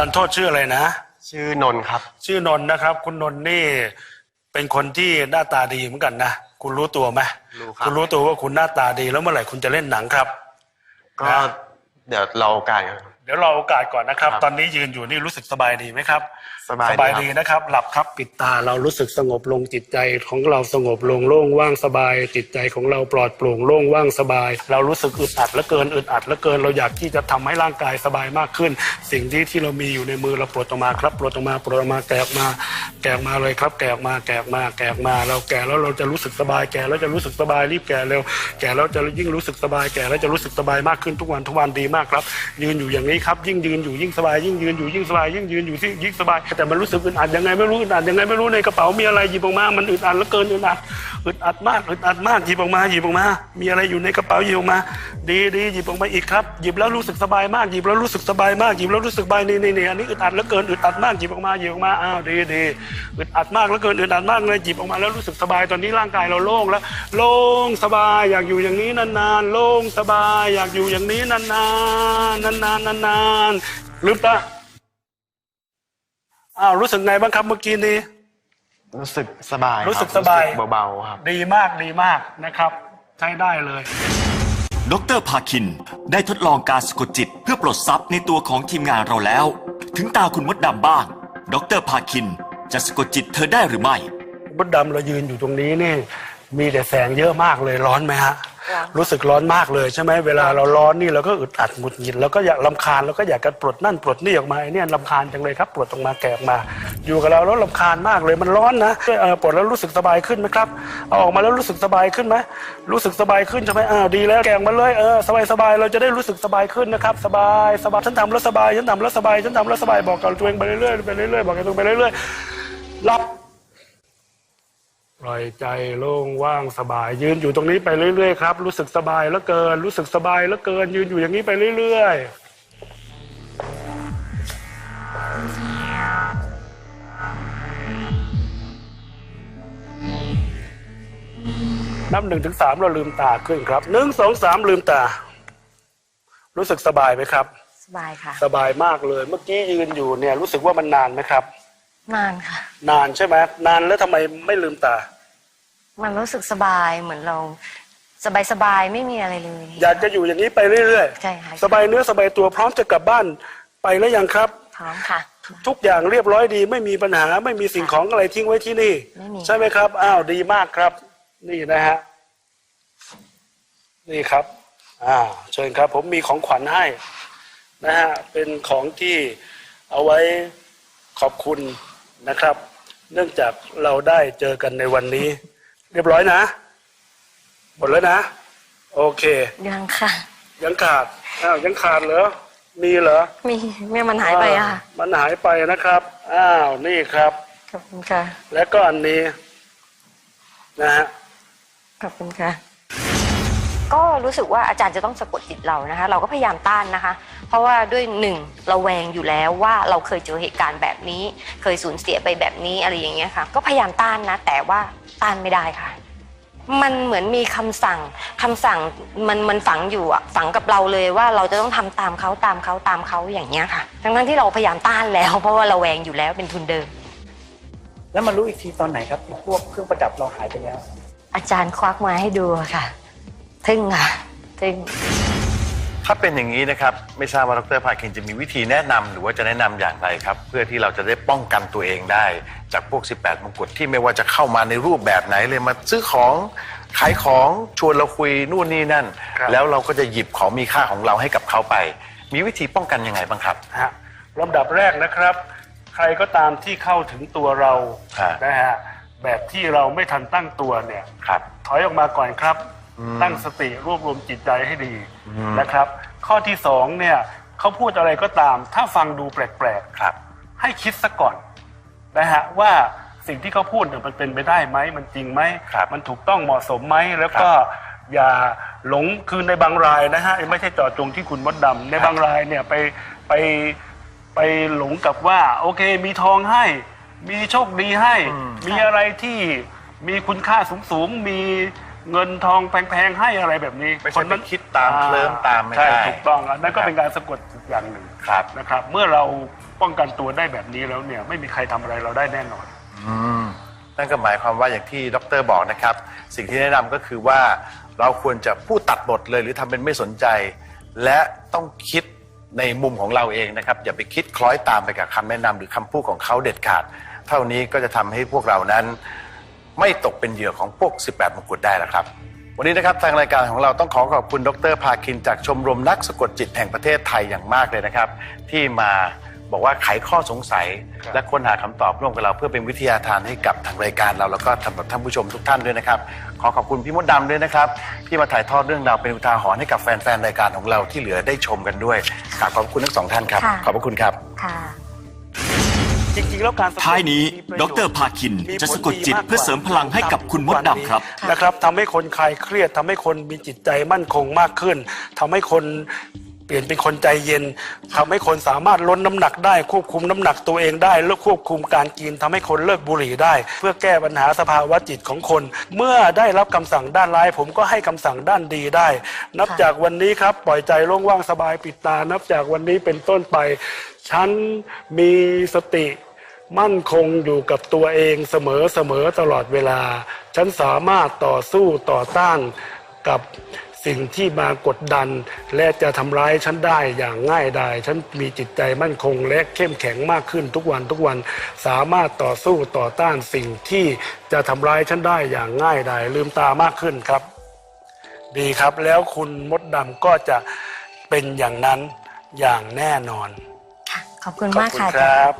ทานโทษชื่ออะไรนะ ชื่อนนท์ครับ ชื่อนนท์นะครับ คุณนนท์นี่เป็นคนที่หน้าตาดีเหมือนกันนะคุณรู้ตัวไหมรู้ครับ คุณรู้ตัวว่าคุณหน้าตาดีแล้วเมื่อไหร่คุณจะเล่นหนังครับ ก็เดี๋ยวเราโอกาสกันเดี๋ยวรอโอกาสก่อนนะครับครับ ตอนนี้ยืนอยู่นี่รู้สึกสบายดีไหมครับ สบายดีสบายครับดีนะครับ หลับครับปิดตาเรารู้สึกสงบลงจิตใจของเราสงบลงโล่งว่างสบาย จิตใจของเราปลอดโปร่งโล่งว่างสบาย เรารู้สึกอึดอัดเหลือเกินอึดอัดเหลือเกิน เราอยากที่จะทำให้ร่างกายสบายมากขึ้น สิ่งที่ที่เรามีอยู่ในมือเราปลดออกมาครับปลดออกมาปลดออกมาแกะออกมา แกะออกมาเลยครับ แกะออกมาแกะออกมาแกะออกมา เราแกะแล้วเราจะรู้สึกสบายแกะแล้วจะรู้สึกสบายรีบแกะเร็วแกะแล้วจะยิ่งรู้สึกสบายแกะแล้วจะรู้สึกสบายมากขึ้นทุกวันทุกวันดีมากครับ ยืนอยู่อย่างนี้ครับ ยิ่งยืนอยู่ยิ่งสบาย ยิ่งยืนอยู่ยิ่งสบาย ยิ่งยืนอยู่ที่ยิ่งสบาย แต่มันรู้สึกอึดอัดยังไงไม่รู้อึดอัดยังไงไม่รู้ในกระเป๋ามีอะไรหยิบออกมา มันอึดอัดเหลือเกินอึดอัดอึดอัดมากอึดอัดมากหยิบออกมาหยิบออกมา มีอะไรอยู่ในกระเป๋าหยิบออกมา ดีดีหยิบออกมาอีกครับหยิบแล้วรู้สึกสบายมากหยิบแล้วรู้สึกสบายมากหยิบแล้วรู้สึกสบายนี่นี่นี่อันนี้อึดอัดเหลือเกินอึดอัดมากหยิบออกมาหยิบออกมาอ้าวดีดีอึดอัดมากเหลือเกินอึดอัดมากเลยหยิบออกมาแล้วรู้สึกสบายตอนนี้ร่างกายเราโล่งแล้ว โล่งสบายอยากอยู่อย่างนี้นานๆ โล่งสบายอยากอยู่อย่างนี้นานๆนานๆนานๆลืมตาอ้าวรู้สึกไงบ้างครับเมื่อกี้นี้ รู้สึกสบายคบรู้สึกสบาย เบาๆครับดีมากดีมากนะครับ ใช้ได้เลย ดรภาคิน ได้ทดลองการสะกดจิต เพื่อปลดซับในตัวของทีมงานเราแล้ว ถึงตาคุณมดดำบ้าง ดรภาคิน จะสะกดจิตเธอได้หรือไม่มดดำเรายืนอยู่ตรงนี้นี่ มีแต่แสงเยอะมากเลยร้อนไหมฮะร้อนรู้สึกร้อนมากเลยใช่ไหมเวลาเราร้อนนี่เราก็อึดอัดหงุดหงิดแล้วก็อยากลำคาญแล้วก็อยากจะปลดนั่นปลดนี่ออกมาไอ้เนี่ยลำคาญจังเลยครับปลดออกมาแกะออกมา อยู่กับเราแล้วลำคาญมากเลยมันร้อนนะเออปลดแล้วรู้สึกสบายขึ้นไหมครับเอาออกมาแล้วรู้สึกสบายขึ้นไหมรู้สึกสบายขึ้นใช่ไหมอ้าวดีแล้วแกะออกมาเลยเออสบายสบายเราจะได้รู้สึกสบายขึ้นนะครับ สบายสบายฉันทำแล้วสบายฉันทำแล้วสบายฉันทำแล้วสบายบอกกับตัวเองไปเรื่อยๆไปเรื่อยๆบอกกับตัวเองไปเรื่อยๆหลับ ปล่อยใจโล่งว่างสบาย ยืนอยู่ตรงนี้ไปเรื่อยๆครับ รู้สึกสบายแล้วเกิน รู้สึกสบายแล้วเกิน ยืนอยู่อย่างนี้ไปเรื่อยๆนับหนึ่งถึงสามเราลืมตาขึ้นครับหนึ่งสองสามลืมตา รู้สึกสบายไหมครับ สบายค่ะ สบายมากเลย เมื่อกี้ยืนอยู่เนี่ย รู้สึกว่ามันนานไหมครับ นานค่ะ นานใช่ไหมนานแล้วทำไมไม่ลืมตา มันรู้สึกสบายเหมือนเราสบายสบายๆไม่มีอะไรเลย อยากจะอยู่อย่างนี้ไปเรื่อยใช่ค่ะสบายเนื้อสบายตัวพร้อมจะกลับบ้านไปแล้วยังครับ พร้อมค่ะ ทุกอย่างเรียบร้อยดี ไม่มีปัญหาไม่มีสิ่งของอะไรทิ้งไว้ที่นี่ ไม่มี ใช่ไหมครับอ้าวดีมากครับ นี่นะฮะนี่ครับอ่าเชิญครับ ผมมีของขวัญให้นะฮะเป็นของที่เอาไว้ขอบคุณนะครับ เนื่องจากเราได้เจอกันในวันนี้ เรียบร้อยนะ หมดแล้วนะ โอเค ยังค่ะ ยังขาดอ้าวยังขาดเหรอ มีเหรอ มีแม่มันหายไปอะค่ะามันหายไปนะครับ อ้าว นี่ครับ ขอบคุณค่ะ และก็อันนี้ นะฮะ ขอบคุณค่ะ ก็รู้สึกว่าอาจารย์จะต้องสะกดจิตเรานะคะ เราก็พยายามต้านนะคะ เพราะว่าด้วยหนึ่งเราแวงอยู่แล้วว่าเราเคยเจอเหตุการณ์แบบนี้ เคยสูญเสียไปแบบนี้อะไรอย่างเงี้ยค่ะ ก็พยายามต้านนะ แต่ว่าต้านไม่ได้ค่ะ มันเหมือนมีคำสั่งคำสั่งมันมันฝังอยู่อะฝังกับเราเลยว่าเราจะต้องทำตามเขาตามเขาตามเขาอย่างเงี้ยค่ะ ทั้งนั้นที่เราพยายามต้านแล้ว เพราะว่าเราแวงอยู่แล้วเป็นทุนเดิม แล้วมารู้อีกทีตอนไหนครับที่พวกเครื่องประดับเราหายไปแล้วอาจารย์ควักมาให้ดูอะค่ะ ทึ่งค่ะทึ่ง ถ้าเป็นอย่างนี้นะครับ ไม่ทราบว่าดรภาคินจะมีวิธีแนะนำหรือว่าจะแนะนำอย่างไรครับ เพื่อที่เราจะได้ป้องกันตัวเองได้ จากพวก 18 มงกุฎที่ไม่ว่าจะเข้ามาในรูปแบบไหนเลยมาซื้อของขายของชวนเราคุยนู่นนี่นั่น ครับ แล้วเราก็จะหยิบของมีค่าของเราให้กับเขาไป มีวิธีป้องกันยังไงบ้างครับ ฮะลำดับแรกนะครับ ใครก็ตามที่เข้าถึงตัวเราฮะ นะฮะแบบที่เราไม่ทันตั้งตัวเนี่ย ครับ ถอยออกมาก่อนครับอืม ตั้งสติรวบรวมจิตใจให้ดีอืมนะครับ ข้อที่สองเนี่ยเขาพูดอะไรก็ตาม ถ้าฟังดูแปลกครับๆให้คิดซะก่อนนะฮะว่าสิ่งที่เขาพูดเนี่ยมันเป็นไปได้ไหมมันจริงไหมครับมันถูกต้องเหมาะสมไหมแล้วก็อย่าหลงคือในบางรายนะฮะไม่ใช่เจาะจงที่คุณมดดำในบางรายเนี่ยไปไปไปหลงกับว่า โอเค มีทองให้ มีโชคดีให้อืมมีอะไรที่มีคุณค่าสูงๆมี เงินทองแพงๆให้อะไรแบบนี้ไม่ใช่ไปคิดตามเคลิ้มตามไม่ใช่ได้ถูกต้องอันนั้นก็ครับเป็นการสะกดอีกอย่างหนึ่งครับ นะครับ เมื่อเราป้องกันตัวได้แบบนี้แล้วเนี่ยไม่มีใครทำอะไรเราได้แน่นอน อืมนั่นก็หมายความว่าอย่างที่ดรบอกนะครับ สิ่งที่แนะนำก็คือว่าเราควรจะพูดตัดบทเลยหรือทำเป็นไม่สนใจ และต้องคิดในมุมของเราเองนะครับ อย่าไปคิดคล้อยตามไปกับคำแนะนำหรือคำพูดของเขาเด็ดขาด เท่านี้ก็จะทำให้พวกเรานั้น ไม่ตกเป็นเหยื่อของพวก 18 มงกุฎได้แล้วครับ วันนี้นะครับทางรายการของเราต้องขอขอบคุณดรภาคินจากชมรมนักสะกดจิตแห่งประเทศไทยอย่างมากเลยนะครับ ที่มาบอกว่าไขข้อสงสัย และค้นหาคำตอบร่วมกับเราเพื่อเป็นวิทยาทานให้กับทางรายการเราแล้วก็สำหรับท่านผู้ชมทุกท่านด้วยนะครับ ขอขอบคุณพี่มดดำด้วยนะครับที่มาถ่ายทอดเรื่องราวเป็นอุทาหรณ์ให้กับแฟนๆรายการของเราที่เหลือได้ชมกันด้วยกราบขอบคุณทั้งสองท่านครับค่ะขอบพระคุณครับค่ะ จริงๆแล้วการสะกท้ายนี้มีปดระโยชรภาคินจะสะกดจิตเพื่อเสริมพลังให้กับคุณมดดำครับ นะครับทำให้คนคลายเครียดทำให้คนมีจิตใจมั่นคงมากขึ้นทำให้คนเปลี่ยนเป็นคนใจเย็นทำให้คนสามารถลดน้ำหนักได้ ควบคุมน้ำหนักตัวเองได้และควบคุมการกินทำให้คนเลิกบุหรี่ได้ เพื่อแก้ปัญหาสภาวะจิตของคน เมื่อได้รับคำสั่งด้านร้าย ผมก็ให้คำสั่งด้านดีได้ นับจากวันนี้ครับปล่อยใจโล่งว่างสบายปิดตา นับจากวันนี้เป็นต้นไป ฉันมีสติ มั่นคงอยู่กับตัวเองเสมอเสมอตลอดเวลา ฉันสามารถต่อสู้ต่อต้านกับสิ่งที่มากดดัน และจะทำร้ายฉันได้อย่างง่ายดาย ฉันมีจิตใจมั่นคงและเข้มแข็งมากขึ้นทุกวันทุกวัน สามารถต่อสู้ต่อต้านสิ่งที่จะทำร้ายฉันได้อย่างง่ายดาย ลืมตามากขึ้นครับ ดีครับแล้วคุณมดดำก็จะเป็นอย่างนั้นอย่างแน่นอน ค่ะ ขอบคุณขอบมากคุณค่ะครับ